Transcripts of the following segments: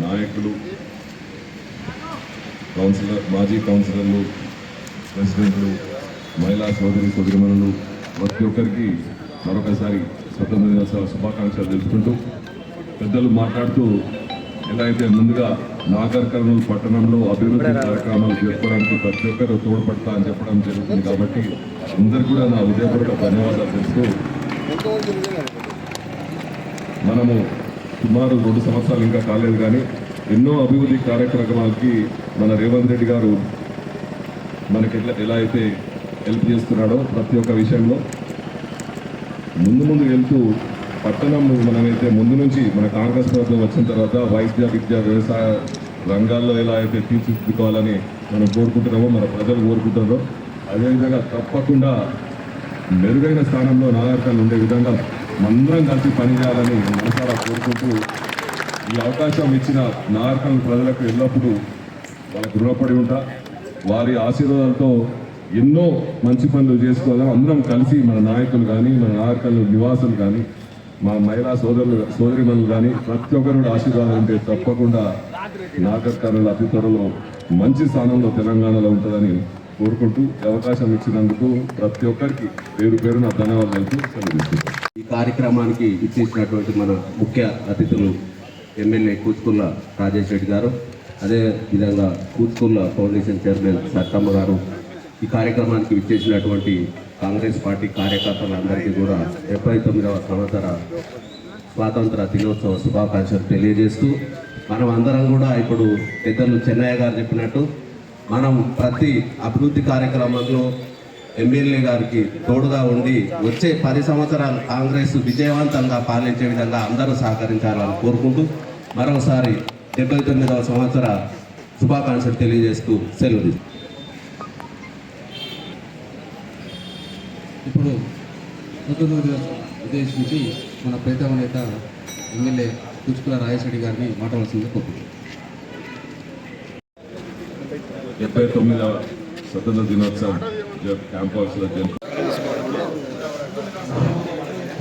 నాయకులు కౌన్సిలర్ మాజీ కౌన్సిలర్లు ప్రెసిడెంట్లు మహిళా సోదరి సోదరిమణులు ప్రతి ఒక్కరికి మరొకసారి స్వతంత్ర దినోత్సవ శుభాకాంక్షలు తెలుపుకుంటూ పెద్దలు మాట్లాడుతూ ఎలా అయితే ముందుగా నాగర్ కర్నూలు పట్టణంలో అభివృద్ధి కార్యక్రమాలు చేసుకోవడానికి ప్రతి ఒక్కరు తోడ్పడతా అని చెప్పడం జరుగుతుంది కాబట్టి అందరు కూడా నా హృదయపూర్వక ధన్యవాదాలు తెలుస్తూ మనము సుమారు రెండు సంవత్సరాలు ఇంకా కాలేదు కానీ ఎన్నో అభివృద్ధి కార్యక్రమాలకి మన రేవంత్ రెడ్డి గారు మనకి ఎట్లా ఎలా అయితే హెల్ప్ చేస్తున్నాడో ప్రతి ఒక్క విషయంలో ముందు ముందు వెళ్తూ పట్టణం మనమైతే ముందు నుంచి మన కాంగ్రెస్ ప్రభుత్వం వచ్చిన తర్వాత వైద్య విద్య వ్యవసాయ రంగాల్లో ఎలా అయితే తీర్చిదిద్దుకోవాలని మనం కోరుకుంటున్నామో మన ప్రజలు కోరుకుంటున్నారో అదేవిధంగా తప్పకుండా మెరుగైన స్థానంలో నాగరికాలు ఉండే విధంగా అందరం కలిసి పనిచేయాలని మనసారా కోరుకుంటూ ఈ అవకాశం ఇచ్చిన నాగరికల్ ప్రజలకు ఎల్లప్పుడూ వాళ్ళకు రుణపడి ఉంటా. వారి ఆశీర్వాదాలతో ఎన్నో మంచి పనులు చేసుకోవాలని అందరం కలిసి మన నాయకులు కానీ మన నాయకులు నివాసులు కానీ మా మహిళా సోదరులు సోదరిమణులు కానీ ప్రతి ఒక్కరు కూడా ఆశీర్వాదం అంటే తప్పకుండా నాగర్కర్ణుల అతి త్వరలో మంచి స్థానంలో తెలంగాణలో ఉంటుందని కోరుకుంటూ అవకాశం ఇచ్చినందుకు ప్రతి ఒక్కరికి పేరు పేరు నా ధన్యవాదాలు సెలవు ఈ కార్యక్రమానికి ఇచ్చేసినటువంటి మన ముఖ్య అతిథులు ఎమ్మెల్యే కూచుకుల్ల రాజేష్ రెడ్డి గారు అదే విధంగా కూచుకుల్ల ఫౌండేషన్ చైర్మన్ సత్తమ్మ గారు. ఈ కార్యక్రమానికి ఇచ్చేసినటువంటి కాంగ్రెస్ పార్టీ కార్యకర్తలందరికీ కూడా డెబ్బై తొమ్మిదవ సంవత్సర స్వాతంత్ర దినోత్సవ శుభాకాంక్షలు తెలియజేస్తూ మనం అందరం కూడా ఇప్పుడు పెద్దలు చెన్నయ్య గారు చెప్పినట్టు మనం ప్రతి అభివృద్ధి కార్యక్రమంలో ఎమ్మెల్యే గారికి తోడుగా ఉండి వచ్చే పది సంవత్సరాలు కాంగ్రెస్ విజయవంతంగా పాలించే విధంగా అందరూ సహకరించాలని కోరుకుంటూ మరొకసారి డెబ్బై తొమ్మిదవ సంవత్సర శుభాకాంక్షలు తెలియజేస్తూ సెలవు ఇప్పుడు ఉద్దేశించి మన ప్రీతమ నేత ఎమ్మెల్యే కుచుకుల రాజేశ్వరి గారిని మాట్లాడాల్సిందిగా కోరుకుంటున్నాను డెబ్బై తొమ్మిదవ స్వతంత్ర దినోత్సవం జ- క్యాంపస్లో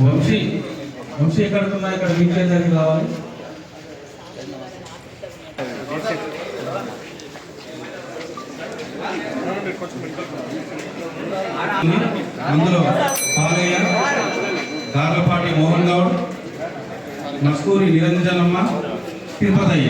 వంశీ వంశీ ఎక్కడున్నా ఇక్కడ మీకే కావాలి? రావాలి అందులో పాలయ్య గార్లపాటి మోహన్ గౌడ్ నస్కూరి నిరంజనమ్మ తిరుపతయ్య.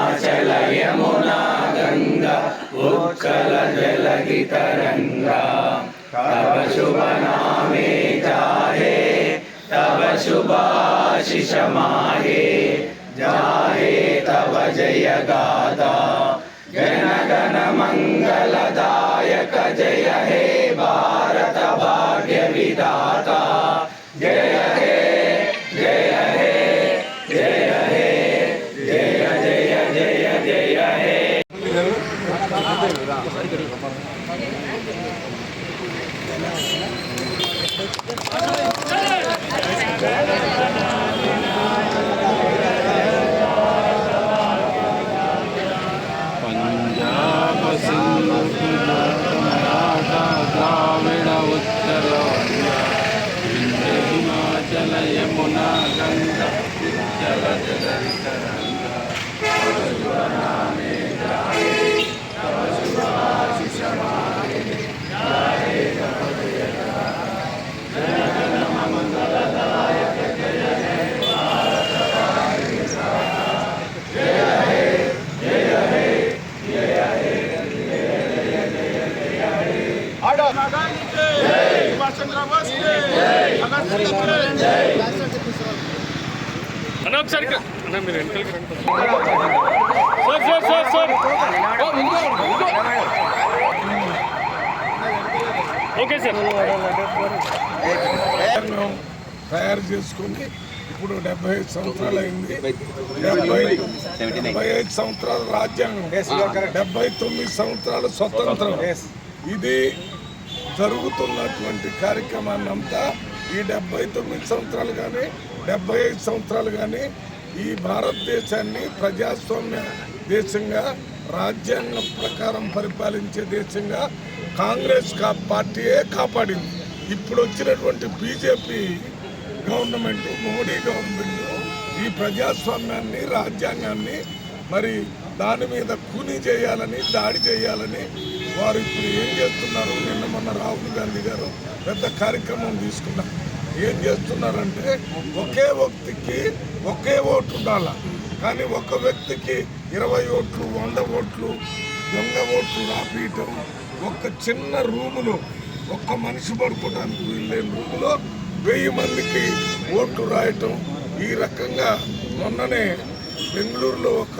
आशीष माहे जाहे तव जय गादा। जन गण मंगल दायक जय हे भारत भाग्य विदाता जय हे जय हे जय हे, जय जय जय जय हे। Thank you. జల యమునా గంగా జల జగరిక గంగా ఒకసారి ఇక్కడ. అన్న మీరు వెనకాలకి రండి sir. Sir sir sir okay sir. తయారు చేసుకుని ఇప్పుడు డెబ్బై ఐదు సంవత్సరాలు అయింది. డెబ్బై డెబ్బై ఐదు సంవత్సరాల రాజ్యాంగం. డెబ్బై తొమ్మిది సంవత్సరాలు స్వతంత్రం. ఇది జరుగుతున్నటువంటి కార్యక్రమాన్ని అంతా ఈ డెబ్బై తొమ్మిది సంవత్సరాలు కానీ డెబ్బై ఐదు సంవత్సరాలు కానీ ఈ భారతదేశాన్ని ప్రజాస్వామ్య దేశంగా రాజ్యాంగం ప్రకారం పరిపాలించే దేశంగా కాంగ్రెస్ కా పార్టీయే కాపాడింది. ఇప్పుడు వచ్చినటువంటి బీజేపీ గవర్నమెంట్ మోడీ గవర్నమెంట్ ఈ ప్రజాస్వామ్యాన్ని రాజ్యాంగాన్ని మరి దాని మీద కూని చేయాలని దాడి చేయాలని వారు ఇప్పుడు ఏం చేస్తున్నారు? నిన్న మొన్న రాహుల్ గాంధీ గారు పెద్ద కార్యక్రమం తీసుకున్నారు. ఏం చేస్తున్నారంటే ఒకే వ్యక్తికి ఒకే ఓటు ఉండాల. కానీ ఒక వ్యక్తికి ఇరవై ఓట్లు వంద ఓట్లు దొంగ ఓట్లు రాపీయటం ఒక చిన్న రూములో ఒక్క మనిషి పడుకోవడానికి వీల్లేని రూములో వెయ్యి మందికి ఓట్లు రాయటం ఈ రకంగా మొన్ననే బెంగళూరులో ఒక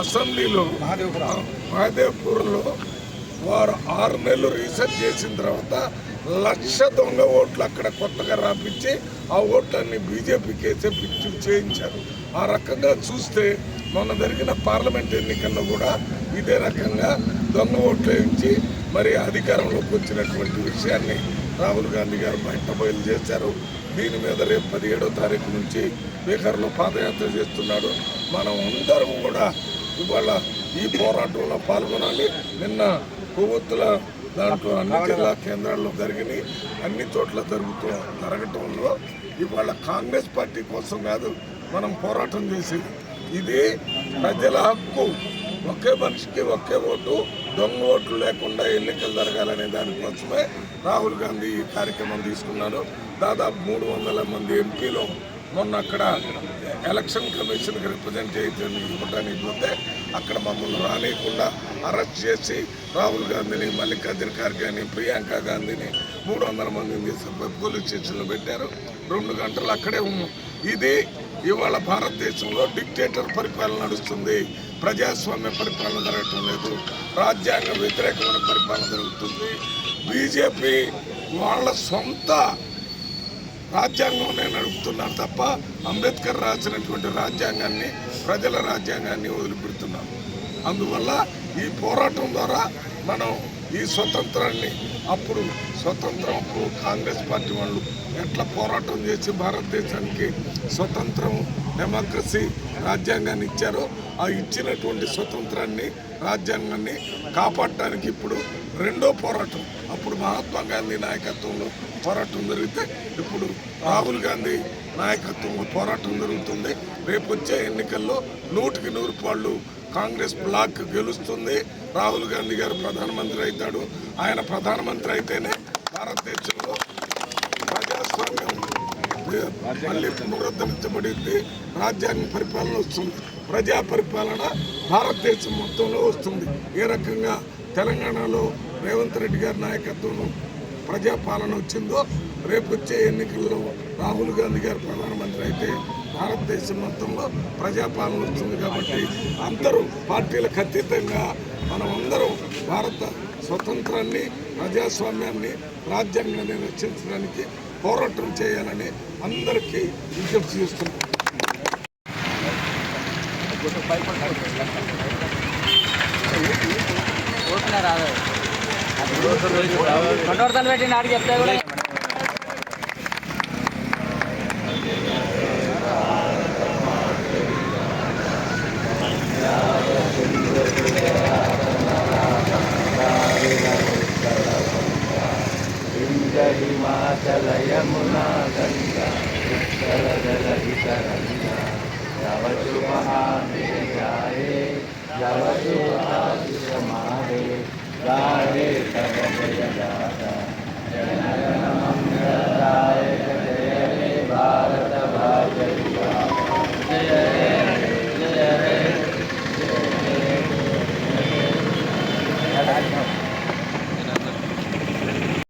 అసెంబ్లీలో మహాదేవ్పూర్లో వారు ఆరు నెలలు రీసెర్చ్ చేసిన తర్వాత లక్ష దొంగ ఓట్లు అక్కడ కొత్తగా రాపించి ఆ ఓట్లన్నీ బీజేపీకి వేసే పిచ్చి చేయించారు. ఆ రకంగా చూస్తే మొన్న జరిగిన పార్లమెంట్ ఎన్నికల్లో కూడా ఇదే రకంగా దొంగ ఓట్లు వేయించి మరి అధికారంలోకి వచ్చినటువంటి విషయాన్ని రాహుల్ గాంధీ గారు బయట బయలు చేశారు. దీని మీద రేపు పదిహేడో తారీఖు నుంచి బీహార్లో పాదయాత్ర చేస్తున్నాడు. మనం అందరం కూడా ఇవాళ ఈ పోరాటంలో పాల్గొనాలి. నిన్న కొవ్వొత్తుల దాంట్లో అన్ని జిల్లా కేంద్రాల్లో జరిగినాయి. అన్ని చోట్ల జరుగుతూ జరగటంలో ఇవాళ కాంగ్రెస్ పార్టీ కోసం కాదు మనం పోరాటం చేసేది. ఇది ప్రజల హక్కు. ఒకే మనిషికి ఒకే ఓటు దొంగ ఓట్లు లేకుండా ఎన్నికలు జరగాలనే దానికోసమే రాహుల్ గాంధీ ఈ కార్యక్రమం తీసుకున్నారు దాదాపు మూడు వందల మంది ఎంపీలు మొన్న అక్కడ ఎలక్షన్ కమిషన్కి రిప్రజెంటేటివ్ ఇవ్వడానికి పోతే అక్కడ మమ్మల్ని రానియకుండా అరెస్ట్ చేసి రాహుల్ గాంధీని మల్లికార్జున ఖార్గేని ప్రియాంక గాంధీని మూడు వందల మందిని తీసుకుపోయి పోలీస్ స్టేషన్లో పెట్టారు. రెండు గంటలు అక్కడే ఉన్నాం. ఇది ఇవాళ భారతదేశంలో డిక్టేటర్ పరిపాలన నడుస్తుంది. ప్రజాస్వామ్య పరిపాలన జరగటం లేదు. రాజ్యాంగ వ్యతిరేకమైన పరిపాలన జరుగుతుంది. బీజేపీ వాళ్ళ సొంత రాజ్యాంగంనే నడుపుతున్నారు తప్ప అంబేద్కర్ రాసినటువంటి రాజ్యాంగాన్ని ప్రజల రాజ్యాంగాన్ని వదిలిపెడుతున్నారు అందువల్ల ఈ పోరాటం ద్వారా మనం ఈ స్వతంత్రాన్ని అప్పుడు స్వతంత్రం అప్పుడు కాంగ్రెస్ పార్టీ వాళ్ళు ఎట్లా పోరాటం చేసి భారతదేశానికి స్వతంత్రం డెమోక్రసీ రాజ్యాంగాన్ని ఇచ్చారో ఆ ఇచ్చినటువంటి స్వతంత్రాన్ని రాజ్యాంగాన్ని కాపాడటానికి ఇప్పుడు రెండో పోరాటం. అప్పుడు మహాత్మా గాంధీ నాయకత్వంలో పోరాటం జరిగితే ఇప్పుడు రాహుల్ గాంధీ నాయకత్వంలో పోరాటం జరుగుతుంది. రేపు వచ్చే ఎన్నికల్లో నూటికి నూరు పాళ్ళు కాంగ్రెస్ బ్లాక్ గెలుస్తుంది. రాహుల్ గాంధీ గారు ప్రధానమంత్రి అవుతాడు. ఆయన ప్రధానమంత్రి అయితేనే భారతదేశంలో ప్రజాస్వామ్యం మళ్ళీ పునరుద్ధరించబడింది. రాజ్యాంగ పరిపాలన వస్తుంది. ప్రజా పరిపాలన భారతదేశం మొత్తంలో వస్తుంది. ఏ రకంగా తెలంగాణలో రేవంత్ రెడ్డి గారి నాయకత్వంలో ప్రజాపాలన వచ్చిందో రేపు వచ్చే ఎన్నికల్లో రాహుల్ గాంధీ గారు ప్రధానమంత్రి అయితే భారతదేశం మొత్తంలో ప్రజాపాలన వస్తుంది కాబట్టి అందరూ పార్టీలకు అతీతంగా మనం అందరం భారత స్వతంత్రాన్ని ప్రజాస్వామ్యాన్ని రాజ్యాంగాన్ని రక్షించడానికి పోరాటం చేయాలని అందరికీ విజ్ఞప్తి చేస్తున్నాం. కొండవడతలు పెట్టిండి ఆడికి చెప్తే కూడా